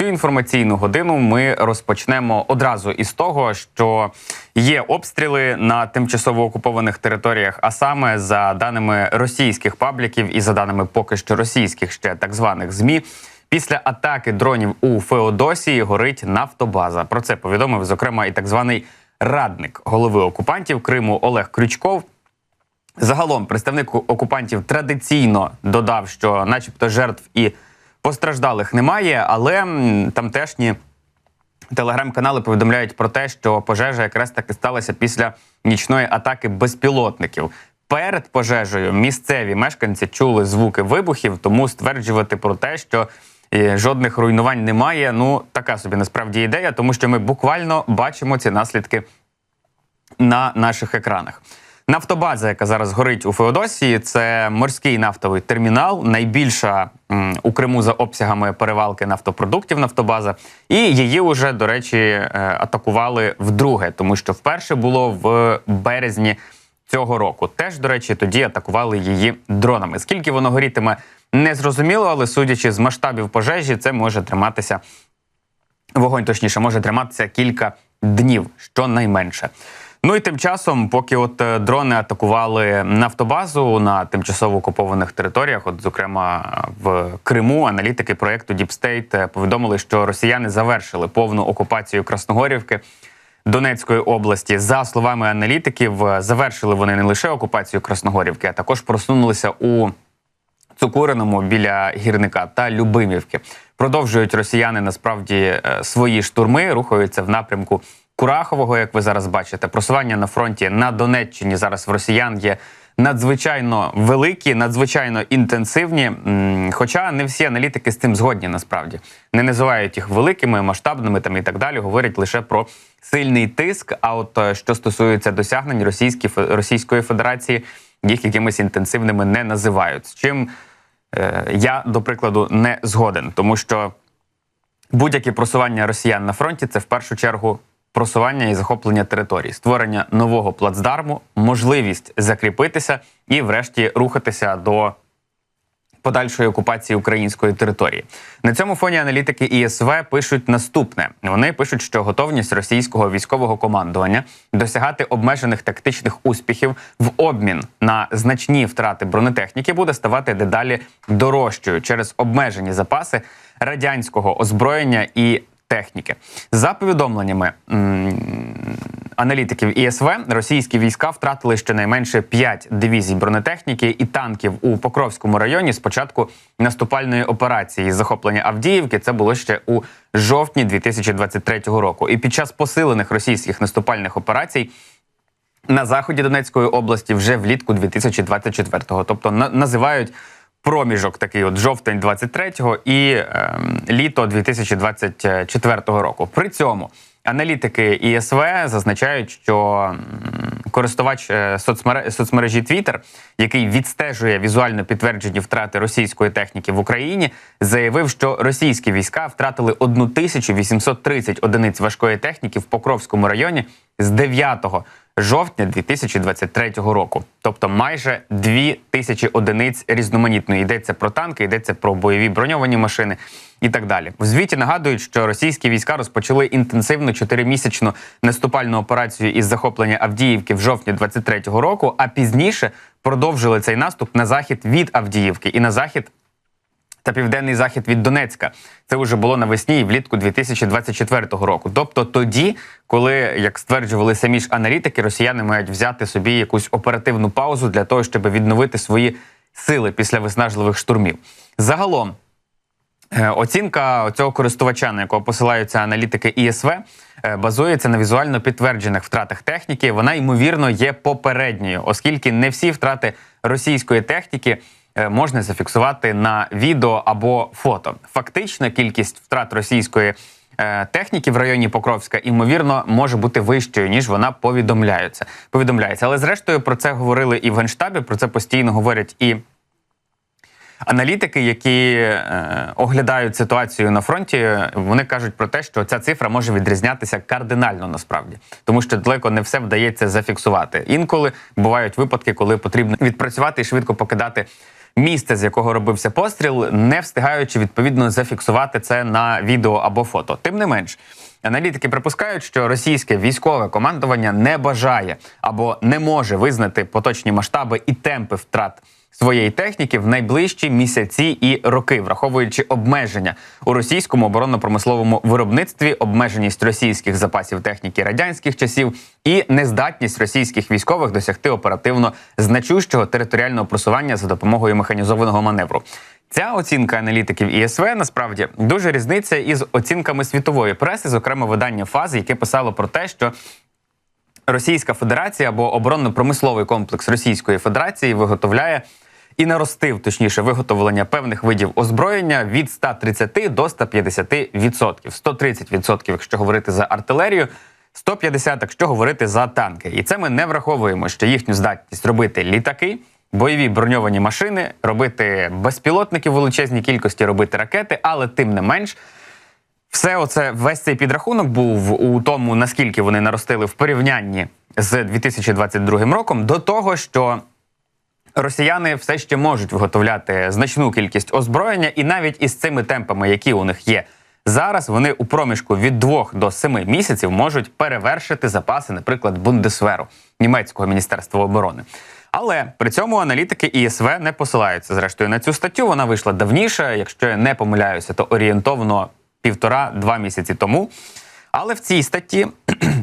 Цю інформаційну годину ми розпочнемо одразу із того, що є обстріли на тимчасово окупованих територіях, а саме за даними російських пабліків і за даними поки що російських ще так званих змі. Після атаки дронів у Феодосії горить нафтобаза. Про це повідомив зокрема і так званий радник голови окупантів Криму Олег Крючков. Загалом представник окупантів традиційно додав, що, начебто, жертв і постраждалих немає, але тамтешні телеграм-канали повідомляють про те, що пожежа якраз таки сталася після нічної атаки безпілотників. Перед пожежею місцеві мешканці чули звуки вибухів, тому стверджувати про те, що е, жодних руйнувань немає. Ну така собі насправді ідея, тому що ми буквально бачимо ці наслідки на наших екранах. Нафтобаза, яка зараз горить у Феодосії, це морський нафтовий термінал, найбільша у Криму за обсягами перевалки нафтопродуктів нафтобаза. І її вже, до речі, е, атакували вдруге, тому що вперше було в березні цього року. Теж, до речі, тоді атакували її дронами. Скільки воно горітиме, не зрозуміло, але судячи з масштабів пожежі, це може триматися вогонь, точніше, може триматися кілька днів, щонайменше. Ну і тим часом, поки от е, дрони атакували нафтобазу на тимчасово окупованих територіях, от зокрема в Криму, аналітики проекту Deep State е, повідомили, що росіяни завершили повну окупацію Красногорівки. Донецької області, за словами аналітиків, е, завершили вони не лише окупацію Красногорівки, а також просунулися у Цукуриному біля гірника та Любимівки. Продовжують росіяни насправді свої штурми, рухаються в напрямку Курахового, як ви зараз бачите. Просування на фронті на Донеччині зараз в росіян є надзвичайно великі, надзвичайно інтенсивні. Хоча не всі аналітики з цим згодні насправді не називають їх великими, масштабними там і так далі. Говорять лише про сильний тиск. А от е, що стосується досягнень Російської Російської Федерації, їх якимись інтенсивними не називають. З чим е, я, до прикладу, не згоден, тому що будь-які просування росіян на фронті це в першу чергу просування і захоплення територій, створення нового плацдарму, можливість закріпитися і, врешті, рухатися до подальшої окупації української території. На цьому фоні аналітики ІСВ пишуть наступне: вони пишуть, що готовність російського військового командування досягати обмежених тактичних успіхів в обмін на значні втрати бронетехніки буде ставати дедалі дорожчою через обмежені запаси радянського озброєння і техніки. За повідомленнями аналітиків ІСВ, російські війська втратили щонайменше 5 дивізій бронетехніки і танків у Покровському районі з початку наступальної операції захоплення Авдіївки. Це було ще у жовтні 2023 року. І під час посилених російських наступальних операцій на заході Донецької області вже влітку 2024-го. Тобто на- називають проміжок такий от жовтень 23-го і ем, літо 2024 року. При цьому аналітики ІСВ зазначають, що користувач е, соцмере- соцмережі Twitter, який відстежує візуально підтверджені втрати російської техніки в Україні, заявив, що російські війська втратили 1830 одиниць важкої техніки в Покровському районі з 9 жовтня 2023 року. Тобто майже 2 тисячі одиниць різноманітної. Йдеться про танки, йдеться про бойові броньовані машини і так далі. В звіті нагадують, що російські війська розпочали інтенсивну чотиримісячну наступальну операцію із захоплення Авдіївки в жовтні 23-го року, а пізніше продовжили цей наступ на захід від Авдіївки і на захід та південний захід від Донецька. Це вже було навесні і влітку 2024 року. Тобто тоді, коли, як стверджували самі ж аналітики, росіяни мають взяти собі якусь оперативну паузу для того, щоб відновити свої сили після виснажливих штурмів. Загалом. Е, Оцінка цього користувача, на якого посилаються аналітики ІСВ, е, базується на візуально підтверджених втратах техніки. Вона ймовірно є попередньою, оскільки не всі втрати російської техніки можна зафіксувати на відео або фото. Фактична кількість втрат російської е, техніки в районі Покровська, ймовірно, може бути вищою ніж вона повідомляється. Повідомляється, але зрештою про це говорили і в генштабі. Про це постійно говорять і Аналітики, які е, оглядають ситуацію на фронті, вони кажуть про те, що ця цифра може відрізнятися кардинально насправді, тому що далеко не все вдається зафіксувати. Інколи бувають випадки, коли потрібно відпрацювати і швидко покидати місце, з якого робився постріл, не встигаючи відповідно зафіксувати це на відео або фото. Тим не менш. Аналітики припускають, що російське військове командування не бажає або не може визнати поточні масштаби і темпи втрат своєї техніки в найближчі місяці і роки, враховуючи обмеження у російському оборонно-промисловому виробництві, обмеженість російських запасів техніки радянських часів і нездатність російських військових досягти оперативно значущого територіального просування за допомогою механізованого маневру. Ця оцінка аналітиків ІСВ насправді дуже різниця із оцінками світової преси, зокрема видання фази, яке писало про те, що Російська Федерація або оборонно-промисловий комплекс Російської Федерації виготовляє і наростив, точніше, виготовлення певних видів озброєння від 130 до 150%. 130%, якщо говорити за артилерію, 150%, якщо говорити за танки. І це ми не враховуємо, що їхню здатність робити літаки. Бойові броньовані машини, робити безпілотники в величезній кількості, робити ракети, але тим не менш, все оце весь цей підрахунок був у тому, наскільки вони наростили в порівнянні з 2022 роком, до того, що росіяни все ще можуть виготовляти значну кількість озброєння, і навіть із цими темпами, які у них є зараз, вони у проміжку від 2 до 7 місяців можуть перевершити запаси, наприклад, Бундесверу німецького міністерства оборони. Але при цьому аналітики ІСВ не посилаються зрештою на цю статтю. Вона вийшла давніше. Якщо я не помиляюся, то орієнтовно півтора-два місяці тому. Але в цій статті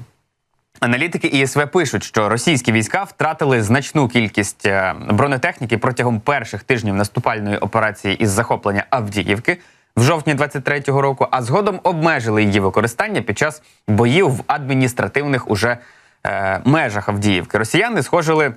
аналітики ІСВ пишуть, що російські війська втратили значну кількість е, бронетехніки протягом перших тижнів наступальної операції із захоплення Авдіївки. В жовтні 23-го року, а згодом обмежили її використання під час боїв в адміністративних уже е, межах Авдіївки. Росіяни схожили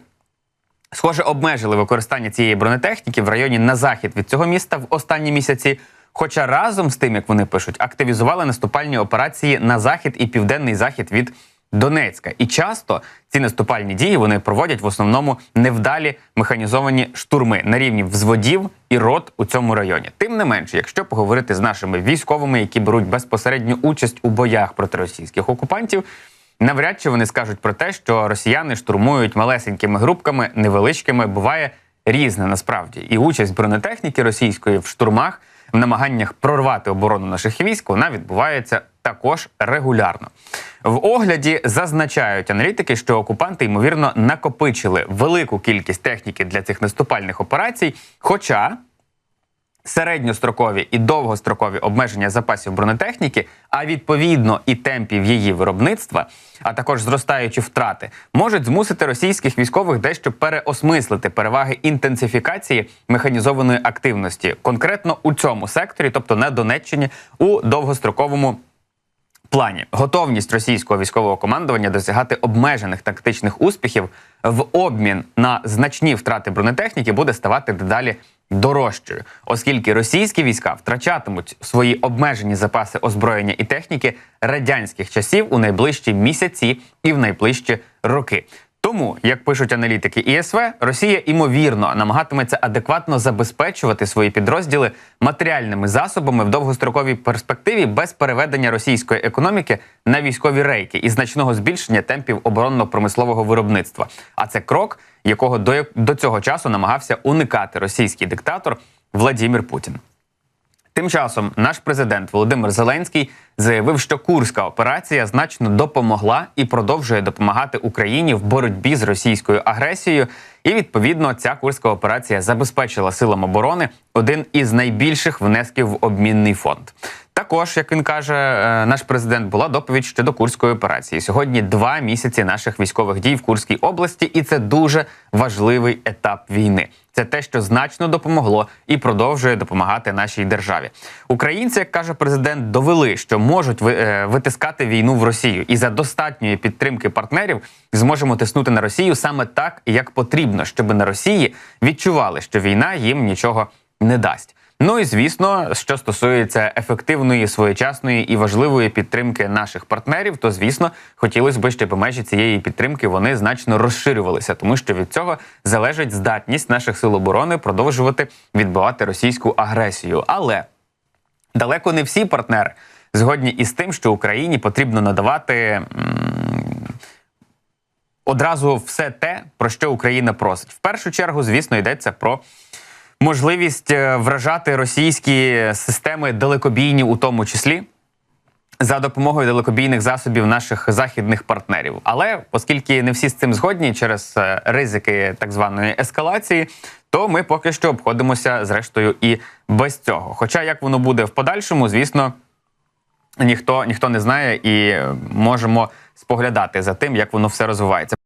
Схоже, обмежили використання цієї бронетехніки в районі на захід від цього міста в останні місяці. Хоча разом з тим, як вони пишуть, активізували наступальні операції на захід і південний захід від Донецька. І часто ці наступальні дії вони проводять в основному невдалі механізовані штурми на рівні взводів і рот у цьому районі. Тим не менше, якщо поговорити з нашими військовими, які беруть безпосередню участь у боях проти російських окупантів. Навряд чи вони скажуть про те, що росіяни штурмують малесенькими групками, невеличкими, буває різне насправді. І участь бронетехніки російської в штурмах, в намаганнях прорвати оборону наших військ, вона відбувається також регулярно. В огляді зазначають аналітики, що окупанти ймовірно накопичили велику кількість техніки для цих наступальних операцій. Хоча середньострокові і довгострокові обмеження запасів бронетехніки, а відповідно і темпів її виробництва, а також зростаючі втрати, можуть змусити російських військових дещо переосмислити переваги інтенсифікації механізованої активності, конкретно у цьому секторі, тобто на Донеччині, у довгостроковому. Плані готовність російського військового командування досягати обмежених тактичних успіхів в обмін на значні втрати бронетехніки буде ставати дедалі дорожчою, оскільки російські війська втрачатимуть свої обмежені запаси озброєння і техніки радянських часів у найближчі місяці і в найближчі роки. Тому, як пишуть аналітики ІСВ, Росія імовірно намагатиметься адекватно забезпечувати свої підрозділи матеріальними засобами в довгостроковій перспективі без переведення російської економіки на військові рейки і значного збільшення темпів оборонно-промислового виробництва. А це крок, якого до, до цього часу намагався уникати російський диктатор Владимир Путін. Тим часом наш президент Володимир Зеленський заявив, що курська операція значно допомогла і продовжує допомагати Україні в боротьбі з російською агресією. І відповідно ця курська операція забезпечила силам оборони один із найбільших внесків в обмінний фонд. Також, як він каже, е, наш президент була доповідь щодо курської операції. Сьогодні два місяці наших військових дій в Курській області, і це дуже важливий етап війни. Це те, що значно допомогло і продовжує допомагати нашій державі. Українці, як каже президент, довели, що можуть е, витискати війну в Росію, і за достатньої підтримки партнерів зможемо тиснути на Росію саме так, як потрібно, щоб на Росії відчували, що війна їм нічого не дасть. Ну і звісно, що стосується ефективної, своєчасної і важливої підтримки наших партнерів, то звісно хотілося б, щоб межі цієї підтримки вони значно розширювалися, тому що від цього залежить здатність наших сил оборони продовжувати відбивати російську агресію. Але далеко не всі партнери згодні із тим, що Україні потрібно надавати. Одразу все те, про що Україна просить. В першу чергу, звісно, йдеться про можливість е, вражати російські системи далекобійні, у тому числі. За допомогою далекобійних засобів наших західних партнерів, але оскільки не всі з цим згодні через е, ризики так званої ескалації, то ми поки що обходимося зрештою і без цього. Хоча як воно буде в подальшому, звісно, ніхто ніхто не знає і е, можемо споглядати за тим, як воно все розвивається.